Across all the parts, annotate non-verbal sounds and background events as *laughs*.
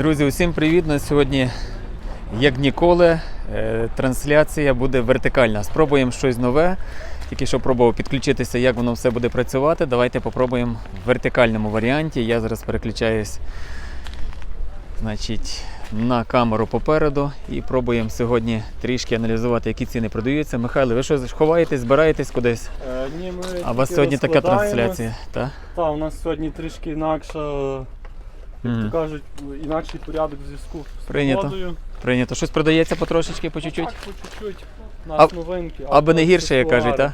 Друзі, усім привіт! На сьогодні, як ніколи, е, трансляція буде вертикальна. Спробуємо щось нове. Тільки що пробував підключитися, як воно все буде працювати. Давайте попробуємо в вертикальному варіанті. Я зараз переключаюсь значить, на камеру попереду і пробуємо сьогодні трішки аналізувати, які ціни продаються. Михайло, ви що ховаєтесь, збираєтесь кудись? Е, ні, ми А у вас сьогодні така трансляція? Так? Та, у нас сьогодні трішки інакша, як то кажуть, інакший порядок зв'язку з Прийнято. погодою. Прийнято. Щось продається потрошечки, по чуть-чуть? Так, по чуть-чуть. У А- новинки. Аби не гірше, як кажуть, так?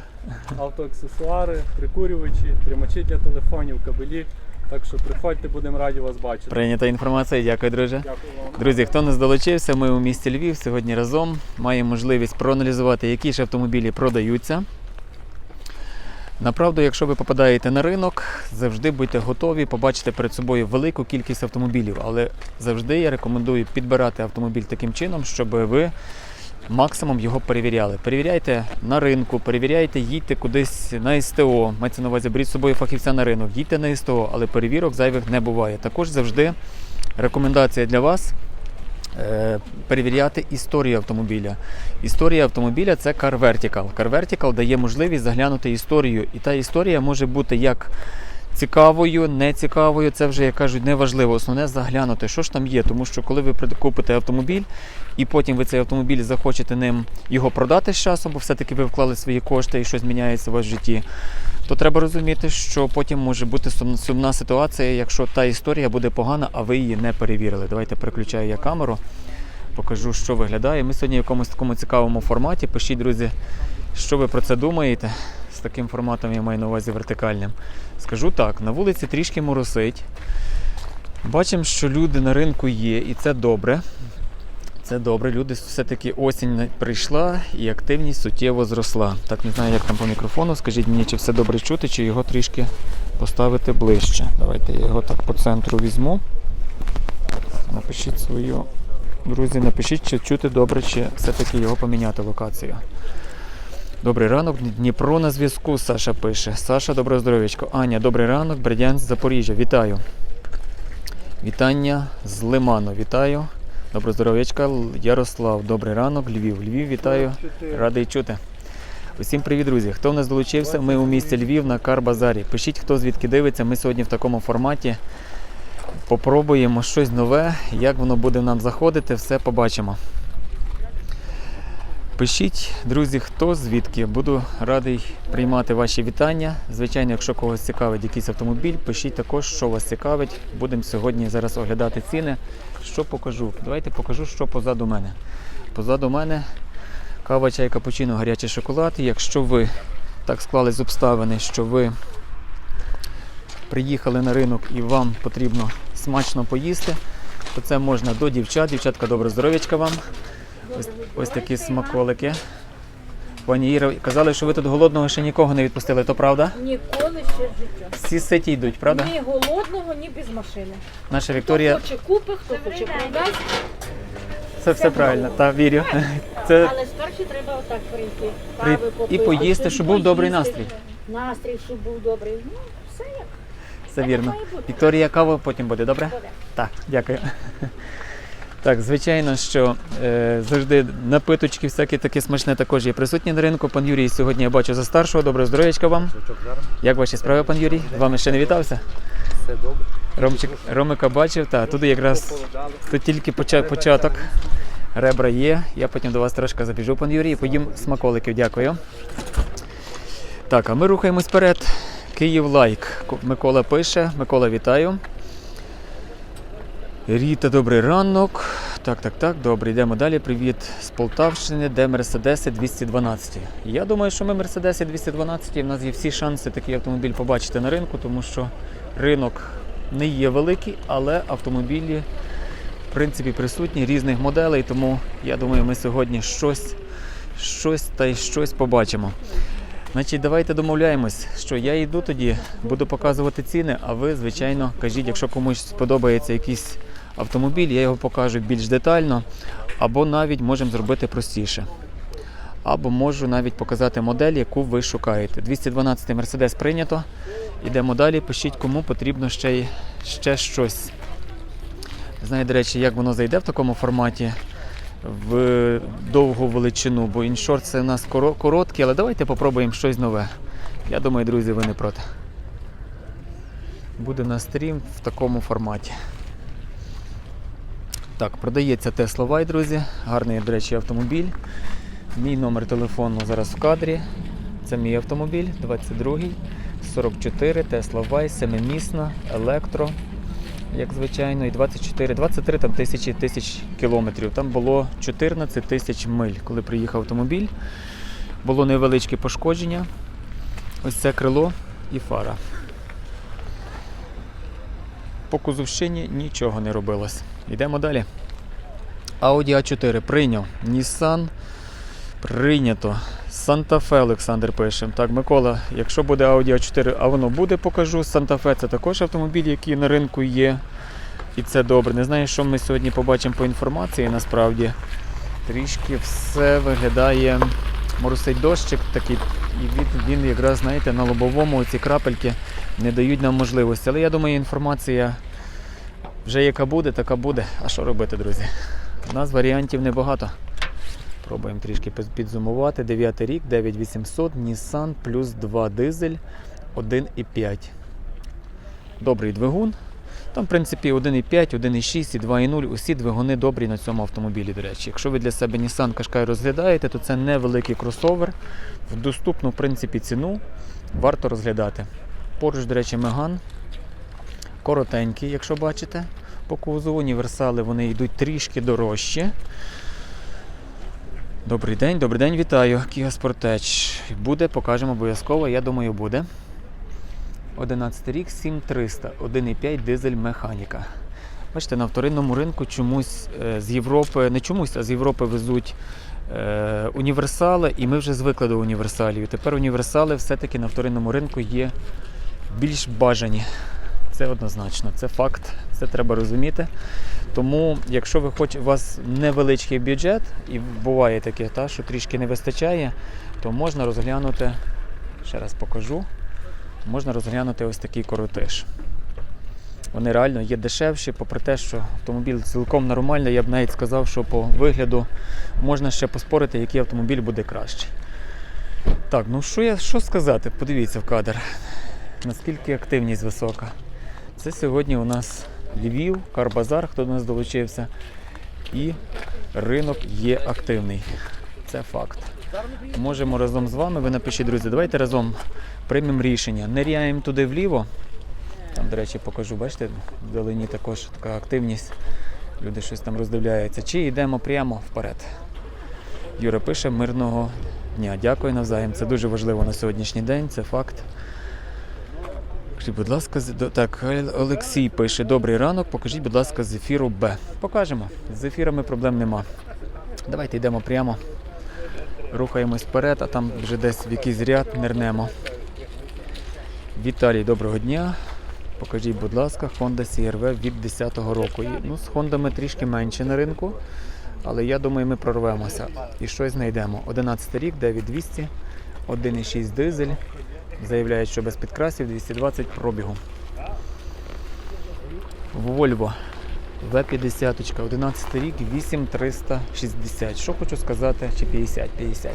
автоаксесуари. Прикурювачі, тримачі для телефонів, кабелі. Так що приходьте, будемо раді вас бачити. Прийнята інформація, дякую, друже. Дякую вам. Друзі, хто не долучився, ми у місті Львів сьогодні разом маємо можливість проаналізувати, які ж автомобілі продаються. Направду, якщо ви попадаєте на ринок, завжди будьте готові побачити перед собою велику кількість автомобілів. Але завжди я рекомендую підбирати автомобіль таким чином, щоб ви максимум його перевіряли. Перевіряйте на ринку, перевіряйте, їдьте кудись на СТО. Мається на увазі, беріть з собою фахівця на ринок, їдьте на СТО, але перевірок зайвих не буває. Також завжди рекомендація для вас перевіряти історію автомобіля. Історія автомобіля це Car Vertical. Car Vertical дає можливість заглянути історію. І та історія може бути як цікавою, не цікавою. Це вже, як кажуть, не важливо. Основне заглянути, що ж там є. Тому що коли ви купите автомобіль, і потім ви цей автомобіль захочете ним його продати з часом, бо все-таки ви вклали свої кошти і щось міняється у вас в житті, то треба розуміти, що потім може бути сумна ситуація, якщо та історія буде погана, а ви її не перевірили. Давайте переключаю я камеру, покажу, що виглядає. Ми сьогодні в якомусь такому цікавому форматі. Пишіть, друзі, що ви про це думаєте. З таким форматом я маю на увазі вертикальним. Скажу так, на вулиці трішки моросить. Бачимо, що люди на ринку є, і це добре. Це добре. Люди все-таки осінь прийшла і активність суттєво зросла. Так не знаю, як там по мікрофону. Скажіть мені, чи все добре чути, чи його трішки поставити ближче. Давайте я його так по центру візьму. Напишіть свою. Друзі, напишіть, чи чути добре, чи все-таки його поміняти локацію. Добрий ранок, Дніпро на зв'язку, Саша пише. Саша, доброго здоров'ячко. Аня, добрий ранок, Бердянськ, Запоріжжя. Вітаю. Вітання з Лиману. Вітаю. Доброго здоров'ячка, Ярослав. Добрий ранок, Львів. Львів, вітаю. Радий чути. Усім привіт, друзі. Хто в нас долучився? Ми у місті Львів на Карбазарі. Пишіть, хто звідки дивиться. Ми сьогодні в такому форматі. Попробуємо щось нове. Як воно буде нам заходити, все побачимо. Пишіть, друзі, хто звідки. Буду радий приймати ваші вітання. Звичайно, якщо когось цікавить якийсь автомобіль, пишіть також, що вас цікавить. Будемо сьогодні зараз оглядати ціни. Що покажу? Давайте покажу, що позаду мене. Позаду мене кава, чай, капучино, гарячий шоколад. Якщо ви так склали з обставини, що ви приїхали на ринок і вам потрібно смачно поїсти, то це можна до дівчат. Дівчатка, добре здоров'ячка вам. Ось, ось такі смаколики. Пані Іра, казали, що ви тут голодного ще нікого не відпустили, то правда? Ніколи ще в життя. Всі ситі йдуть, правда? Ні голодного, ні без машини. Наша Хто Вікторія, хоче купить, хто хоче продасть, це все правильно, та вірю. *laughs* Це але спершу треба отак прийти. При- Кави і поїсти, щоб був добрий настрій. Настрій, щоб був добрий. Ну, все як все вірно. Вікторія, кава потім буде, добре? буде. Так, дякую. Так, звичайно, що е, завжди напиточки всякі такі смачне також є присутні на ринку. Пан Юрій сьогодні я бачу за старшого. Доброго здоров'ячка вам. Як ваші справи, пан Юрій? З вами ще не вітався? Все добре. Ромчик, Ромика бачив, та тут якраз тут тільки поча- початок. Ребра є. Я потім до вас трошки забіжу, пан Юрій, і поїм смаколиків. Дякую. Так, а ми рухаємось вперед. Київ лайк. Микола пише. Микола, вітаю. Ріта, добрий ранок. Так, так, так, добре, йдемо далі. Привіт з Полтавщини, де Мерседеси 212. Я думаю, що ми Мерседеси 212, і в нас є всі шанси такий автомобіль побачити на ринку, тому що ринок не є великий, але автомобілі в принципі присутні різних моделей, тому я думаю, ми сьогодні щось, щось та й щось побачимо. Значить, давайте домовляємось, що я йду тоді, буду показувати ціни, а ви, звичайно, кажіть, якщо комусь сподобається якийсь автомобіль, я його покажу більш детально, або навіть можемо зробити простіше. Або можу навіть показати модель, яку ви шукаєте. 212 Mercedes прийнято. Ідемо далі. Пишіть, кому потрібно ще, ще щось. Знаю, до речі, як воно зайде в такому форматі в довгу величину, бо іншорт це у нас короткий, але давайте попробуємо щось нове. Я думаю, друзі, ви не проти. Буде на стрім в такому форматі. Так, продається Tesla Y, друзі. Гарний, до речі, автомобіль. Мій номер телефону зараз в кадрі. Це мій автомобіль, 22-й, 44, Tesla Y, семимісна, електро, як звичайно, і 24, 23 там, тисячі тисяч кілометрів. Там було 14 тисяч миль, коли приїхав автомобіль. Було невеличке пошкодження. Ось це крило і фара. По кузовщині нічого не робилось. Йдемо далі. Audi A4 прийняв. Nissan прийнято. Fe Олександр пише. Так, Микола, якщо буде Audi A4, а воно буде, покажу. Fe це також автомобіль, який на ринку є. І це добре. Не знаю, що ми сьогодні побачимо по інформації. Насправді трішки все виглядає. Моросить дощик такий, і він, він якраз, знаєте, на лобовому ці крапельки не дають нам можливості. Але я думаю, інформація вже яка буде, така буде. А що робити, друзі? У нас варіантів небагато. Пробуємо трішки підзумувати. 9 рік, 9800, Nissan плюс 2 дизель 1,5. Добрий двигун. Там, в принципі, 1,5, 1,6 і 2,0. Усі двигуни добрі на цьому автомобілі, до речі. Якщо ви для себе Nissan Qashqai розглядаєте, то це невеликий кросовер. В доступну, в принципі, ціну варто розглядати. Поруч, до речі, Меган. Коротенький, якщо бачите. По кузову універсали вони йдуть трішки дорожче. Добрий день, добрий день, вітаю. Kia Sportage. Буде, покажемо обов'язково, я думаю, буде. 11 рік, 7300, 1,5 дизель механіка. Бачите, на вторинному ринку чомусь е, з Європи, не чомусь, а з Європи везуть е, універсали, і ми вже звикли до універсалів. Тепер універсали все-таки на вторинному ринку є більш бажані. Це однозначно, це факт, це треба розуміти. Тому, якщо ви хоч у вас невеличкий бюджет, і буває таке, та, що трішки не вистачає, то можна розглянути, ще раз покажу, можна розглянути ось такий коротиш. Вони реально є дешевші, попри те, що автомобіль цілком нормальний, я б навіть сказав, що по вигляду можна ще поспорити, який автомобіль буде кращий. Так, ну що я що сказати? Подивіться в кадр, наскільки активність висока. Це сьогодні у нас Львів, Карбазар, хто до нас долучився. І ринок є активний. Це факт. Можемо разом з вами, ви напишіть, друзі, давайте разом приймемо рішення. Ниряємо туди вліво. Там, до речі, покажу, бачите, вдалині також така активність. Люди щось там роздивляються. Чи йдемо прямо вперед? Юра пише мирного дня. Дякую навзаєм. Це дуже важливо на сьогоднішній день, це факт. Скажіть, будь ласка, так, Олексій пише: Добрий ранок, покажіть, будь ласка, з ефіру Б. Покажемо. З ефірами проблем нема. Давайте йдемо прямо. Рухаємось вперед, а там вже десь в якийсь ряд нирнемо. Віталій, доброго дня. Покажіть, будь ласка, Honda CR-V від 10-го року. Ну, з Хондами трішки менше на ринку, але я думаю, ми прорвемося і щось знайдемо. 11 рік, 9200, 1,6 дизель. Заявляють, що без підкрасів 220 пробігу. Volvo V50, 11 рік, 8360. Що хочу сказати, чи 50, 50.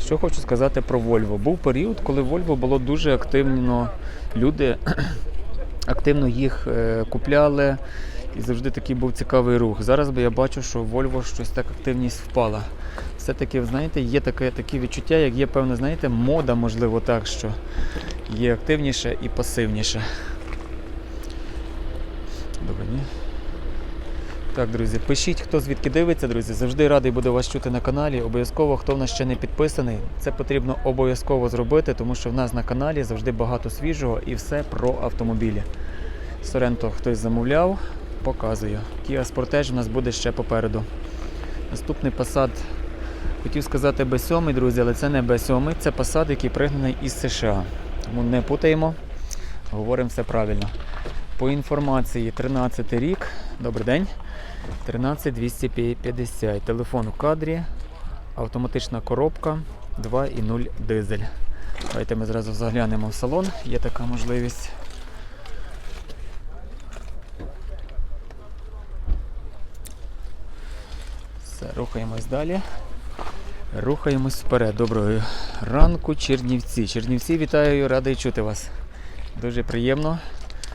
Що хочу сказати про Volvo. Був період, коли Volvo було дуже активно, люди *clears throat* активно їх е, купляли. І завжди такий був цікавий рух. Зараз би я бачу, що Volvo щось так активність впала. Все-таки, знаєте, є таке, такі відчуття, як є певна, знаєте, мода, можливо, так, що є активніше і пасивніше. Добре, ні? Так, друзі, пишіть, хто звідки дивиться, друзі. Завжди радий буду вас чути на каналі. Обов'язково, хто в нас ще не підписаний, це потрібно обов'язково зробити, тому що в нас на каналі завжди багато свіжого і все про автомобілі. Соренто хтось замовляв, показую. Kia Sportage у нас буде ще попереду. Наступний Passat, хотів сказати B7, друзі, але це не B7, це Passat, який пригнаний із США. Тому не путаємо, говоримо все правильно. По інформації 13 рік. Добрий день. 13250. Телефон у кадрі. Автоматична коробка 2.0 дизель. Давайте ми зразу заглянемо в салон. Є така можливість. Рухаємось далі. Рухаємось вперед. Доброго ранку, Чернівці. Чернівці, вітаю, радий чути вас. Дуже приємно,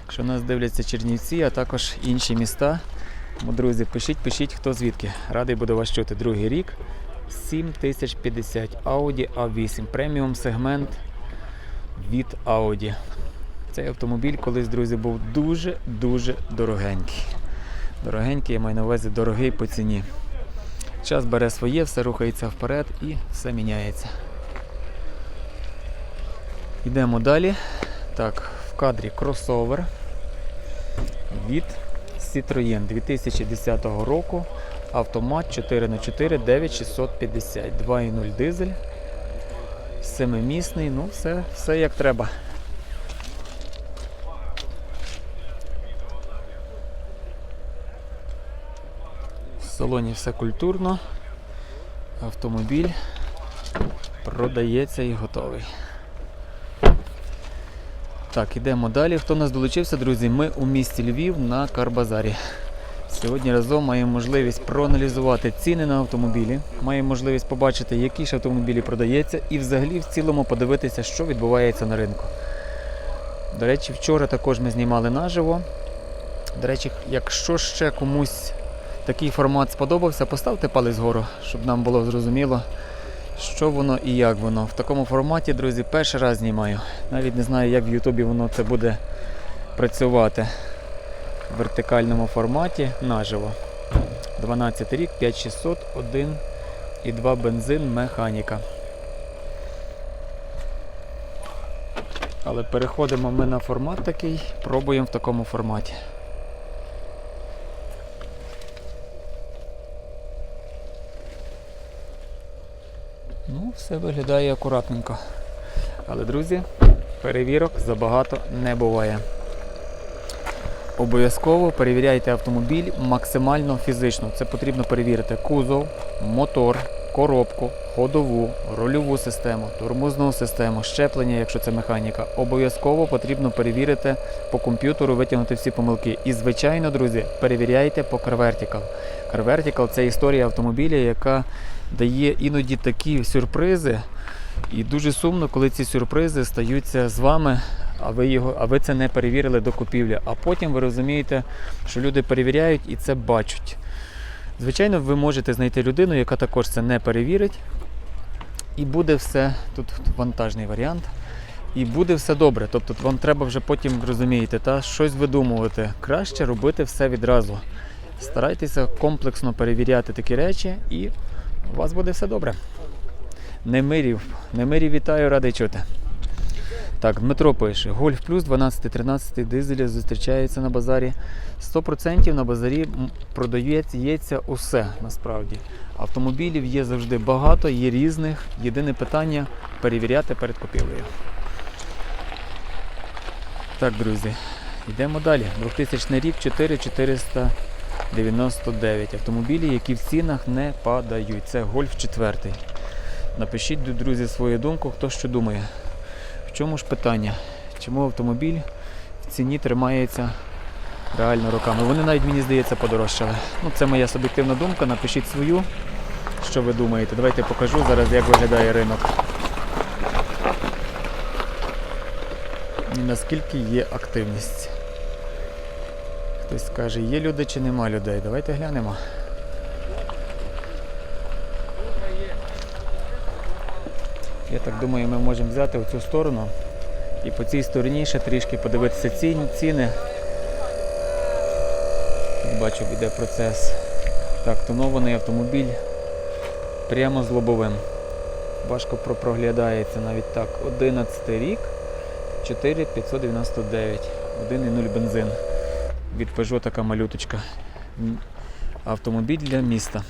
що нас дивляться Чернівці, а також інші міста. Друзі, пишіть, пишіть, хто звідки. Радий буду вас чути. Другий рік. 7050 Audi A8 преміум сегмент від Audi. Цей автомобіль колись, друзі, був дуже-дуже дорогенький. Дорогенький, я маю на увазі дорогий по ціні. Час бере своє, все рухається вперед і все міняється. Йдемо далі. Так, в кадрі кросовер від Citroën 2010 року. Автомат 4х4 9650, 2.0 дизель. Семимісний, ну все, все як треба. Салоні все культурно. Автомобіль продається і готовий. Так, ідемо далі. Хто нас долучився, друзі? Ми у місті Львів на Карбазарі. Сьогодні разом маємо можливість проаналізувати ціни на автомобілі, маємо можливість побачити, які ж автомобілі продається, і взагалі в цілому подивитися, що відбувається на ринку. До речі, вчора також ми знімали наживо. До речі, якщо ще комусь такий формат сподобався, поставте палець вгору, щоб нам було зрозуміло, що воно і як воно. В такому форматі, друзі, перший раз знімаю. Навіть не знаю, як в Ютубі воно це буде працювати в вертикальному форматі наживо. 12 рік, 5600, 1 і 2 бензин, механіка. Але переходимо ми на формат такий, пробуємо в такому форматі. Ну, все виглядає акуратненько. Але, друзі, перевірок забагато не буває. Обов'язково перевіряйте автомобіль максимально фізично. Це потрібно перевірити кузов, мотор, коробку, ходову, рульову систему, тормозну систему, щеплення, якщо це механіка. Обов'язково потрібно перевірити по комп'ютеру, витягнути всі помилки. І, звичайно, друзі, перевіряйте по CarVertical. CarVertical – це історія автомобіля, яка дає іноді такі сюрпризи. І дуже сумно, коли ці сюрпризи стаються з вами, а ви його, а ви це не перевірили до купівлі. А потім ви розумієте, що люди перевіряють і це бачать. Звичайно, ви можете знайти людину, яка також це не перевірить. І буде все, тут вантажний варіант. І буде все добре. Тобто вам треба вже потім розумієте, та щось видумувати. Краще робити все відразу. Старайтеся комплексно перевіряти такі речі, і у вас буде все добре. Немирів, Немирів вітаю, радий чути. Так, Дмитро пише: Гольф плюс 12-13 дизель зустрічається на базарі. 100% на базарі продається усе насправді. Автомобілів є завжди багато, є різних. Єдине питання перевіряти перед купівлею. Так, друзі, йдемо далі. 2000 рік 4499. Автомобілі, які в цінах не падають. Це Гольф 4. Напишіть, друзі, свою думку, хто що думає. В чому ж питання? Чому автомобіль в ціні тримається реально роками? Вони навіть, мені здається, подорожчали. Ну, це моя суб'єктивна думка. Напишіть свою, що ви думаєте. Давайте покажу зараз, як виглядає ринок. І наскільки є активність. Хтось скаже, є люди чи нема людей. Давайте глянемо. Я так думаю, ми можемо взяти оцю сторону і по цій стороні ще трішки подивитися ціни. Тут бачу, йде процес. Так, тонований автомобіль прямо з лобовим. Важко проглядається навіть так. 11 рік, 4599, 1,0 бензин. Від Peugeot така малюточка. Автомобіль для міста.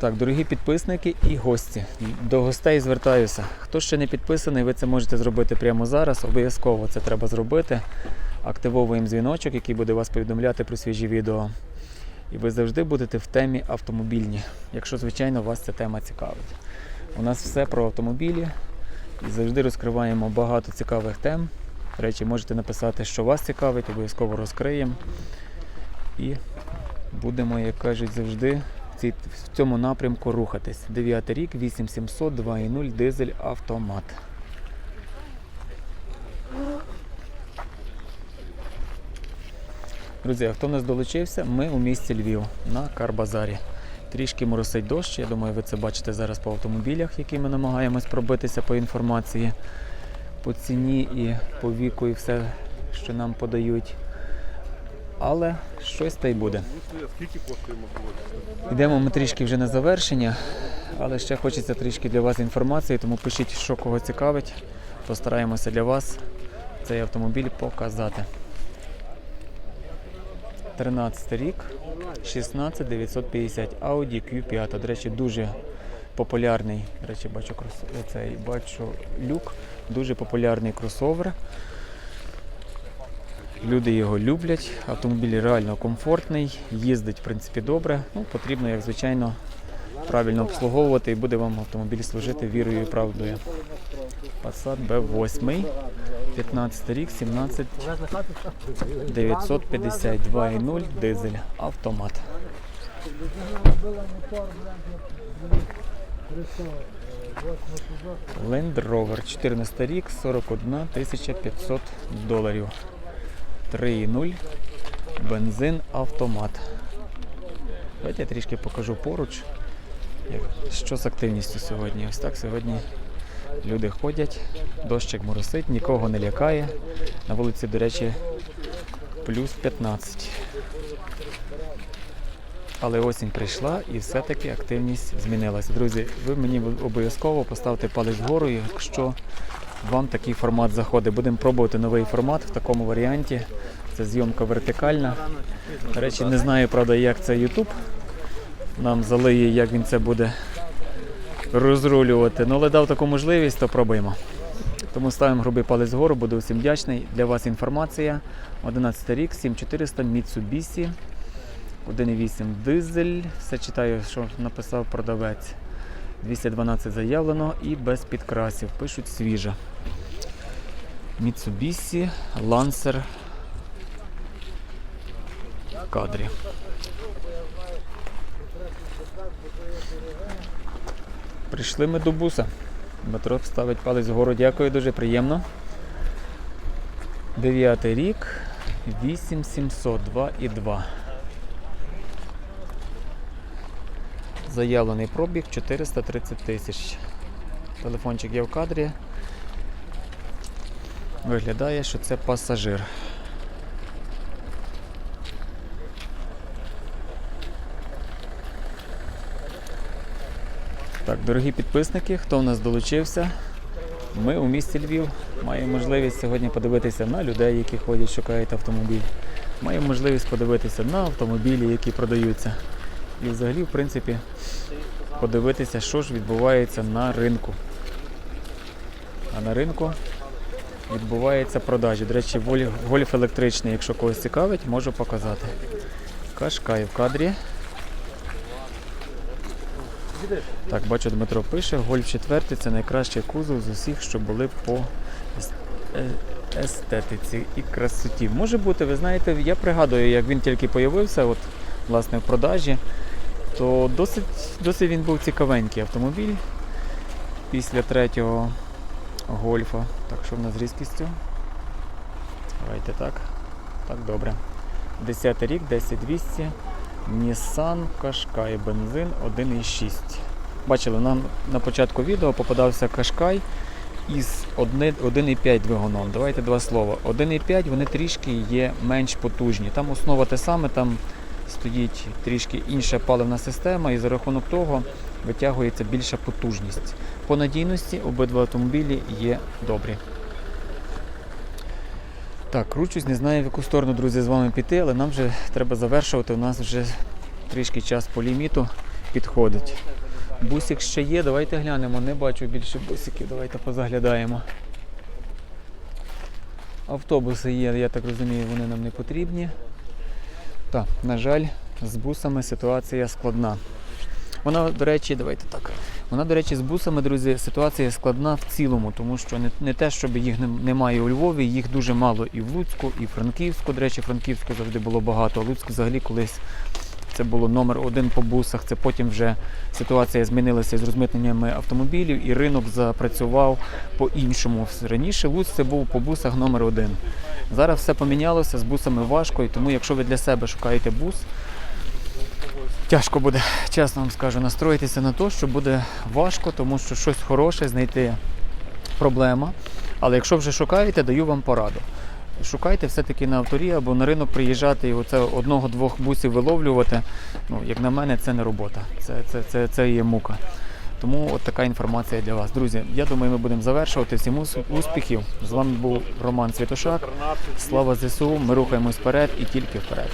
Так, дорогі підписники і гості. До гостей звертаюся. Хто ще не підписаний, ви це можете зробити прямо зараз. Обов'язково це треба зробити. Активовуємо дзвіночок, який буде вас повідомляти про свіжі відео. І ви завжди будете в темі автомобільні, якщо, звичайно, вас ця тема цікавить. У нас все про автомобілі завжди розкриваємо багато цікавих тем. До речі, можете написати, що вас цікавить, обов'язково розкриємо. і будемо, як кажуть, завжди в цьому напрямку рухатись. 9 рік, 8700, 2.0 дизель автомат. Друзі, хто в нас долучився? Ми у місті Львів на Карбазарі. Трішки моросить дощ. Я думаю, ви це бачите зараз по автомобілях, які ми намагаємось пробитися по інформації, по ціні і по віку, і все, що нам подають. Але щось та й буде. Йдемо ми трішки вже на завершення, але ще хочеться трішки для вас інформації, тому пишіть, що кого цікавить. Постараємося для вас цей автомобіль показати. 13 рік, 16950 Audi Q5. До речі, дуже популярний. До речі, бачу цей бачу люк, дуже популярний кросовер. Люди його люблять, автомобіль реально комфортний, їздить в принципі добре. Ну, потрібно, як звичайно, правильно обслуговувати і буде вам автомобіль служити вірою і правдою. Passat B8, 15 рік, 17 952,0 дизель, автомат. Land Rover, 14 рік, 41 500 доларів. 3,0 бензин автомат. Давайте я трішки покажу поруч, що з активністю сьогодні. Ось так сьогодні люди ходять, дощик моросить, нікого не лякає. На вулиці, до речі, плюс 15. Але осінь прийшла і все-таки активність змінилася. Друзі, ви мені обов'язково поставте палець вгору, якщо вам такий формат заходить. Будемо пробувати новий формат в такому варіанті. Це зйомка вертикальна. До речі, не знаю, правда, як це YouTube нам залиє, як він це буде розрулювати. Ну, але дав таку можливість, то пробуємо. Тому ставимо грубий палець вгору, буду всім вдячний. Для вас інформація. 11 рік, 7400 Mitsubishi. 1,8 дизель. Все читаю, що написав продавець. 212 заявлено і без підкрасів. Пишуть свіжа. Mitsubishi Lancer в кадрі. Прийшли ми до буса. Дмитро ставить палець вгору. Дякую, дуже приємно. Дев'ятий рік. 8700, 2,2. Заявлений пробіг 430 тисяч. Телефончик є в кадрі. Виглядає, що це пасажир. Так, дорогі підписники, хто в нас долучився, ми у місті Львів маємо можливість сьогодні подивитися на людей, які ходять, шукають автомобіль. Маємо можливість подивитися на автомобілі, які продаються. І взагалі, в принципі, подивитися, що ж відбувається на ринку. А на ринку відбувається продажі. До речі, гольф електричний, якщо когось цікавить, можу показати. Кашкай в кадрі. Так, бачу, Дмитро пише, гольф 4 це найкращий кузов з усіх, що були по е- естетиці і красоті. Може бути, ви знаєте, я пригадую, як він тільки появився, от, власне, в продажі, то досить, досить він був цікавенький автомобіль після третього гольфа. Так, що в нас з різкістю? Давайте так. Так, добре. 10 рік, 10200. Nissan Qashqai, бензин 1,6. Бачили, нам на початку відео попадався Qashqai із 1,5 двигуном. Давайте два слова. 1,5 вони трішки є менш потужні. Там основа те саме, там стоїть трішки інша паливна система, і за рахунок того витягується більша потужність. По надійності обидва автомобілі є добрі. Так, кручусь, не знаю в яку сторону, друзі, з вами піти, але нам вже треба завершувати. У нас вже трішки час по ліміту підходить. Бусик ще є, давайте глянемо. Не бачу більше бусиків, давайте позаглядаємо. Автобуси є, я так розумію, вони нам не потрібні. Так, на жаль, з бусами ситуація складна. Вона, до речі, давайте так. Вона, до речі, з бусами, друзі, ситуація складна в цілому, тому що не, не те, щоб їх немає у Львові, їх дуже мало і в Луцьку, і в Франківську. До речі, Франківську завжди було багато, а Луцьк взагалі колись це було номер один по бусах. Це потім вже ситуація змінилася з розмитненнями автомобілів, і ринок запрацював по-іншому. Раніше Луцьк це був по бусах номер один. Зараз все помінялося, з бусами важко, і тому, якщо ви для себе шукаєте бус, тяжко буде, чесно вам скажу, настроїтися на те, що буде важко, тому що щось хороше знайти проблема. Але якщо вже шукаєте, даю вам пораду. Шукайте все-таки на авторі або на ринок приїжджати і оце одного-двох бусів виловлювати. Ну, як на мене, це не робота. Це, це, це, це є мука. Тому от така інформація для вас. Друзі, я думаю, ми будемо завершувати. Всім успіхів. З вами був Роман Святошак. Слава ЗСУ. Ми рухаємось вперед і тільки вперед.